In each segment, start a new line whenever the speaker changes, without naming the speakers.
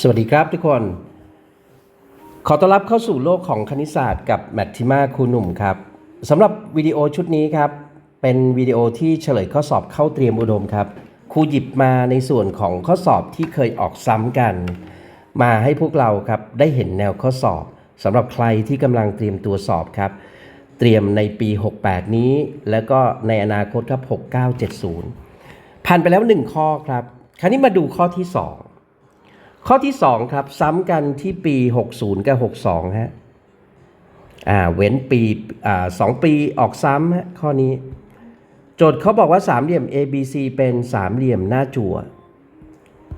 สวัสดีครับทุกคน ขอต้อนรับเข้าสู่โลกของคณิตศาสตร์กับแมทธิมาครูหนุ่มครับสำหรับวิดีโอชุดนี้ครับ เป็นวิดีโอที่เฉลยข้อสอบเข้าเตรียมอุดมครับครูหยิบมาในส่วนของข้อสอบที่เคยออกซ้ำกัน มาให้พวกเราครับได้เห็นแนวข้อสอบสำหรับใครที่กำลังเตรียมตัวสอบครับ เตรียมในปี 68 นี้ แล้วก็ในอนาคตครับ 6970 ผ่านไปแล้ว 1 ข้อครับ คราวนี้มาดูข้อที่ 2 ข้อที่ 2 ครับ ซ้ำกันที่ปี 60 กับ 62 ฮะอ่าเว้นปีอ่าสองปีออกซ้ำฮะข้อนี้ โจทย์เขาบอกว่าสามเหลี่ยม ABC เป็นสามเหลี่ยมหน้าจั่ว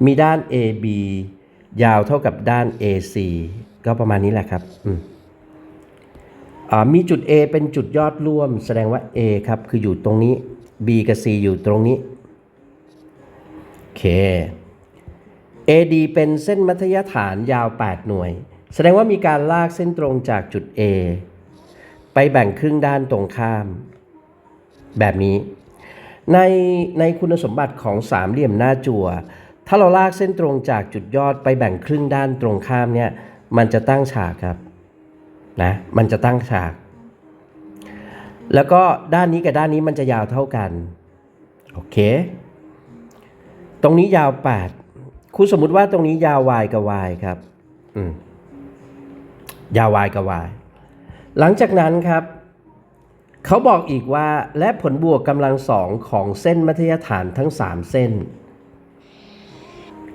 มีด้าน AB ยาวเท่ากับด้าน AC ก็ประมาณนี้แหละครับอืมอ่มีจุด A เป็นจุดยอดร่วม แสดงว่า A ครับ คืออยู่ตรงนี้ B กับ C อยู่ตรงนี้โอเค AD เป็นเส้นมัธยฐานยาว 8 หน่วย แสดงว่ามีการลากเส้นตรงจากจุด A ไปแบ่งครึ่งด้านตรงข้าม แบบนี้ ในในคุณสมบัติของสามเหลี่ยมหน้าจั่ว ถ้าเราลากเส้นตรงจากจุดยอดไปแบ่งครึ่งด้านตรงข้ามเนี่ยมันจะตั้งฉากครับนะมันจะตั้งฉาก แล้วก็ด้านนี้กับด้านนี้มันจะยาวเท่ากัน โอเค ตรงนี้ยาว 8 คุณสมมุติว่าตรงนี้ยาว y กับ y ครับ อืมยาว y กับ y หลังจากนั้นครับ เขาบอกอีกว่าและผลบวกกำลังสองของเส้นมัธยฐานทั้ง3เส้น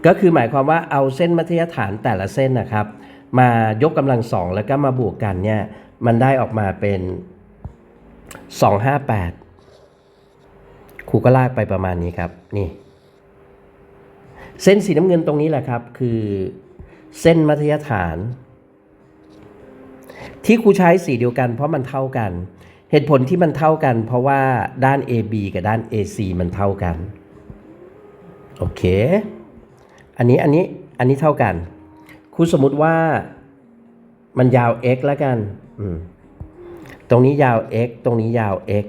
ก็คือหมายความว่าเอาเส้นมัธยฐานแต่ละเส้นนะครับ มายกกำลังสองแล้วก็มาบวกกันเนี่ย มันได้ออกมาเป็น258ครูก็ลากไปประมาณนี้ครับ นี่ เส้นสีน้ำเงินตรงนี้แหละครับ คือเส้นมัธยฐาน ที่ครูใช้สีเดียวกัน เพราะมันเท่ากัน เหตุผลที่มันเท่ากัน เพราะว่าด้าน AB กับด้าน AC มันเท่ากัน โอเค อันนี้อันนี้อันนี้เท่ากันครูสมมติว่ามันยาว x แล้วกัน ตรงนี้ยาว x ตรงนี้ยาว x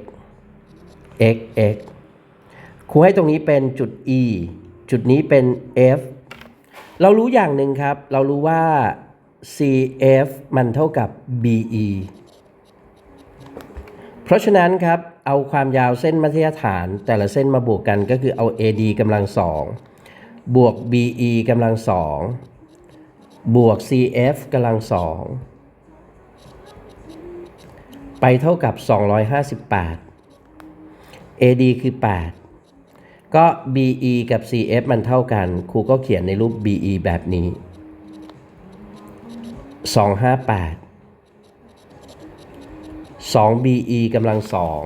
x x ครูให้ตรงนี้เป็นจุด e จุดนี้เป็น f เรารู้อย่างหนึ่งครับ เรารู้ว่า cf มันเท่ากับ be เพราะฉะนั้นครับ เอาความยาวเส้นมัธยฐาน แต่ละเส้นมาบวกกันก็คือเอา AD กำลังสองบวก BE กำลังสองบวก CF กำลังสองไปเท่ากับ 258 AD คือ 8 ก็ BE กับ CF มันเท่ากัน ครูก็เขียนในรูป BE แบบนี้ 258 2BE กำลังสอง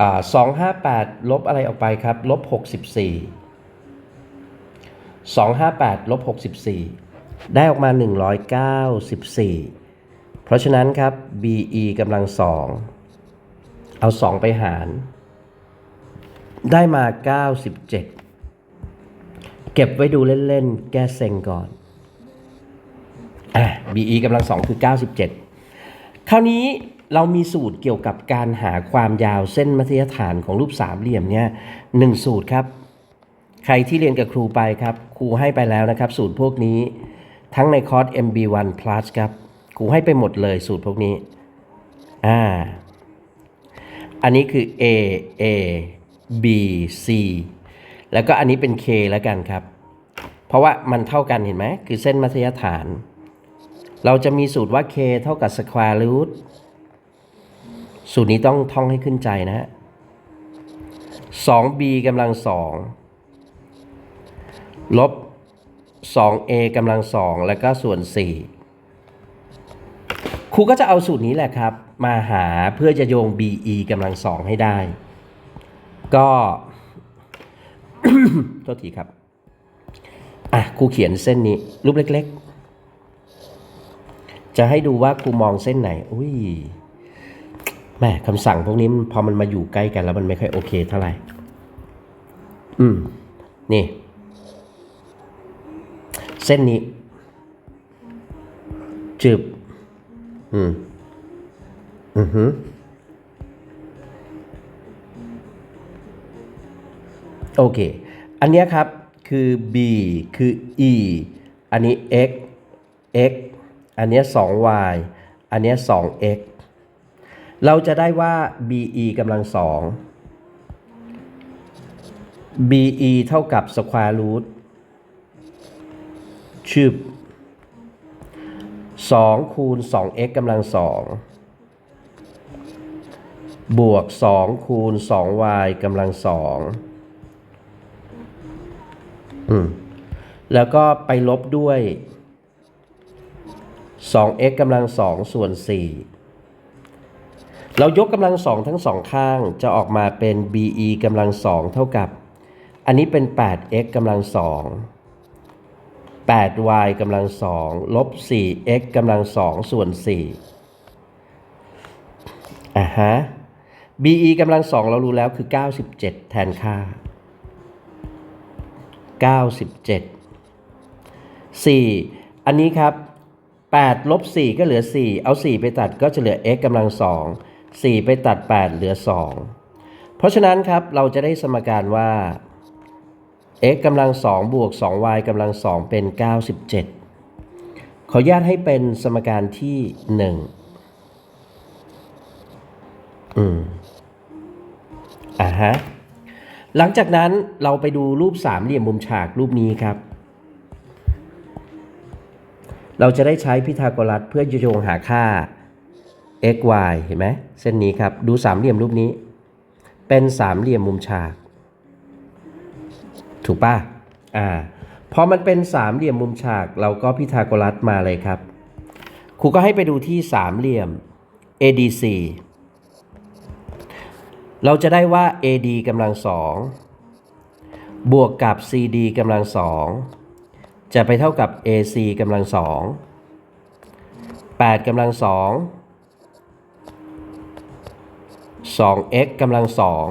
อ่า258 ลบอะไรออกไปครับ ลบ 64 258 ลบ 64 ได้ออกมา 194 เพราะฉะนั้นครับ BE กำลังสองเอา 2 ไปหาร ได้มา 97 เก็บไว้ดูเล่นๆ แก้เซ็งก่อนอะ BE กำลังสองคือ 97 คราวนี้เรามีสูตรเกี่ยวกับการหาความยาวเส้นมัธยฐานของรูปสามเหลี่ยมเนี่ยหนึ่งสูตรครับ ใครที่เรียนกับครูไปครับ ครูให้ไปแล้วนะครับ สูตรพวกนี้ ทั้งในคอร์ส MB1 Plus ครับ ครูให้ไปหมดเลยสูตรพวกนี้ อ่า อันนี้คือ A A B C แล้วก็อันนี้เป็น K แล้วกันครับ เพราะว่ามันเท่ากันเห็นไหม คือเส้นมัธยฐาน เราจะมีสูตรว่า k เท่ากับ square root สูตรนี้ต้องท่องให้ขึ้นใจนะฮะ 2b กำลังสองลบ 2a กำลังสองแล้วก็ส่วน 4 ครูก็จะเอาสูตรนี้แหละครับ มาหาเพื่อจะโยง be กำลังสองให้ได้ ก็โทษทีครับ อะครูเขียนเส้นนี้ รูปเล็ก ๆ จะให้ดูว่าครูมองเส้นไหน อุ้ยแม่คำสั่งพวกนี้พอมันมาอยู่ใกล้กันแล้วมันไม่ค่อยโอเคเท่าไหร่ อืม นี่ เส้นนี้จึบอืม อือฮึ โอเค อันนี้ครับคือ B คือ E อันนี้ x x อันนี้ 2y อันนี้ 2x เราจะได้ว่า be กำลังสอง be เท่ากับ square root ชืบ2คูณ 2x กำลังสองบวก 2 คูณ 2y กำลังสอง แล้วก็ไปลบด้วย 2x กำลังสองส่วน 4 เรายกกำลังสองทั้งสองข้างจะออกมาเป็น be กำลังสองเท่ากับ อันนี้เป็น 8x กำลังสอง 8y กำลังสองลบ 4x กำลังสองส่วน 4อะฮะ be กำลังสองเรารู้แล้วคือ 97 แทนค่า 97 4 อันนี้ครับ8ลบ4ก็เหลือ 4 เอา 4 ไปตัดก็จะเหลือ x กำลัง 2 4 ไปตัด 8 เหลือ 2 เพราะฉะนั้นครับเราจะได้สมการว่า x กำลัง 2 บวก 2y กำลัง 2 เป็น 97 ขออนุญาตให้เป็นสมการที่ 1 อืมอ่าฮะ หลังจากนั้นเราไปดูรูปสามเหลี่ยมมุมฉากรูปนี้ครับ เราจะได้ใช้พิทาโกรัสเพื่อโยงหาค่า x y เห็นไหมเส้นนี้ครับ ดูสามเหลี่ยมรูปนี้ เป็นสามเหลี่ยมมุมฉาก ถูกป่ะอ่าพอมันเป็นสามเหลี่ยมมุมฉาก เราก็พิทาโกรัสมาเลยครับครูก็ให้ไปดูที่สามเหลี่ยม ADC เราจะได้ว่า AD กำลังสองบวกกับ CD กำลังสอง จะไปเท่ากับ AC กำลังสอง8กำลังสอง 2x กำลังสอง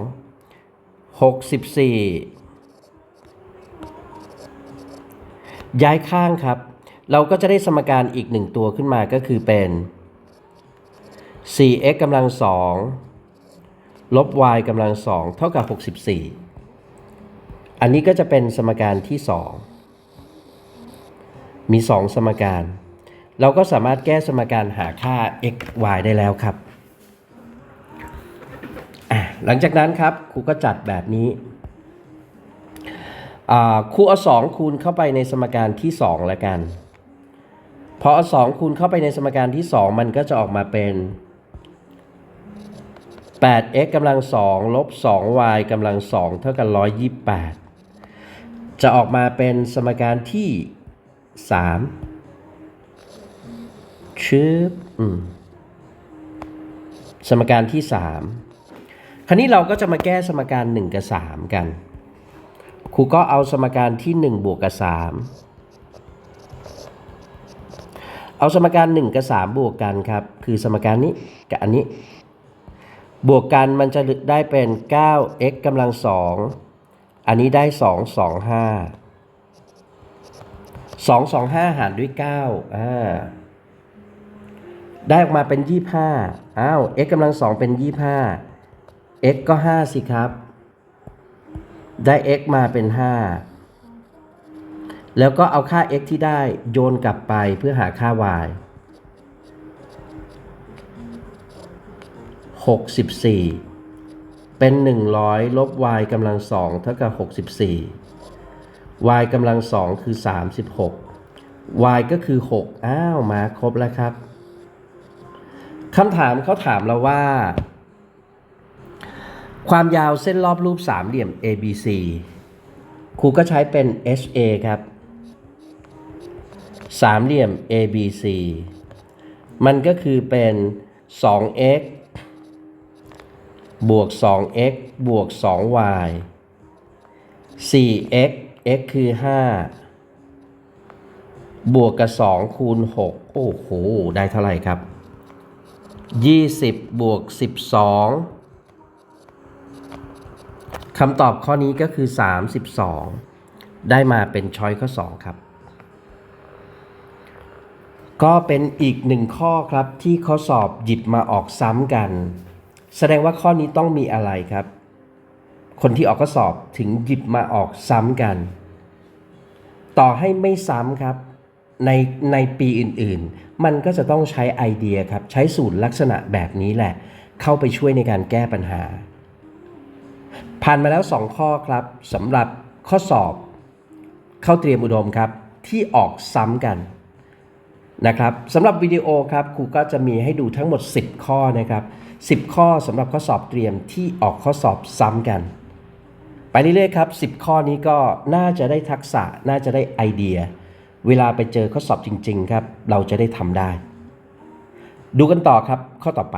64 ย้ายข้างครับ เราก็จะได้สมการอีกหนึ่งตัวขึ้นมาก็คือเป็น 4x กำลังสองลบ y กำลังสองเท่ากับ 64 อันนี้ก็จะเป็นสมการที่ 2 มี 2 สมการ เราก็สามารถแก้สมการหาค่า x y ได้แล้วครับ หลังจากนั้นครับครูก็จัดแบบนี้ครูเอา2คูณเข้าไปในสมการที่2แล้วกัน พอเอา2คูณเข้าไปในสมการที่ 2 มันก็จะออกมาเป็น 8x กำลัง2ลบ 2y กำลัง2เท่ากับ 128 จะออกมาเป็นสมการที่ 3ชืบอืมสมการที่3คราวนี้เราก็จะมาแก้สมการ1กับ3กัน ครูก็เอาสมการที่1บวกกับ3เอาสมการ1กับ3บวกกันครับ คือสมการนี้กับอันนี้ บวกกันมันจะได้เป็น 9x กำลังสองอันนี้ได้ 2 2 5 2 2 5หารด้วย9อ่าได้ออกมาเป็น25อ้าว x กำลังสองเป็น25 x ก็5สิครับ ได้ x มาเป็น5แล้วก็เอาค่า x ที่ได้โยนกลับไปเพื่อหาค่า y 64 เป็น 100 ลบ y กำลังสองเท่ากับ 64 y กำลังสองคือ 36 y ก็คือ 6 อ้าวมาครบแล้วครับคำถามเขาถามเราว่า ความยาวเส้นรอบรูปสามเหลี่ยม ABC ครูก็ใช้เป็น HA ครับ สามเหลี่ยม ABC มันก็คือเป็น 2x บวก 2x บวก 2y 4x x คือ 5 บวกกับ 2 คูณ 6 โอ้โห ได้เท่าไหร่ครับ 20 บวก 12 คำตอบข้อนี้ก็คือ 32 ได้มาเป็นช้อยข้อ 2 ครับ ก็เป็นอีกหนึ่งข้อครับที่ข้อสอบหยิบมาออกซ้ำกัน แสดงว่าข้อนี้ต้องมีอะไรครับ คนที่ออกข้อสอบถึงหยิบมาออกซ้ำกัน ต่อให้ไม่ซ้ำครับในในปีอื่นๆ มันก็จะต้องใช้ไอเดียครับ ใช้สูตรลักษณะแบบนี้แหละ เข้าไปช่วยในการแก้ปัญหา ผ่านมาแล้ว 2 ข้อครับสำหรับข้อสอบ เข้าเตรียมอุดมครับ ที่ออกซ้ำกันนะครับสำหรับวิดีโอครับครูก็จะมีให้ดูทั้งหมด 10 ข้อนะครับ 10 ข้อสำหรับข้อสอบเตรียมที่ออกข้อสอบซ้ำกัน ไปเรื่อยๆครับ 10 ข้อนี้ก็น่าจะได้ทักษะน่าจะได้ไอเดีย เวลาไปเจอข้อสอบจริง ๆ ครับ เราจะได้ทำได้ ดูกันต่อครับข้อต่อไป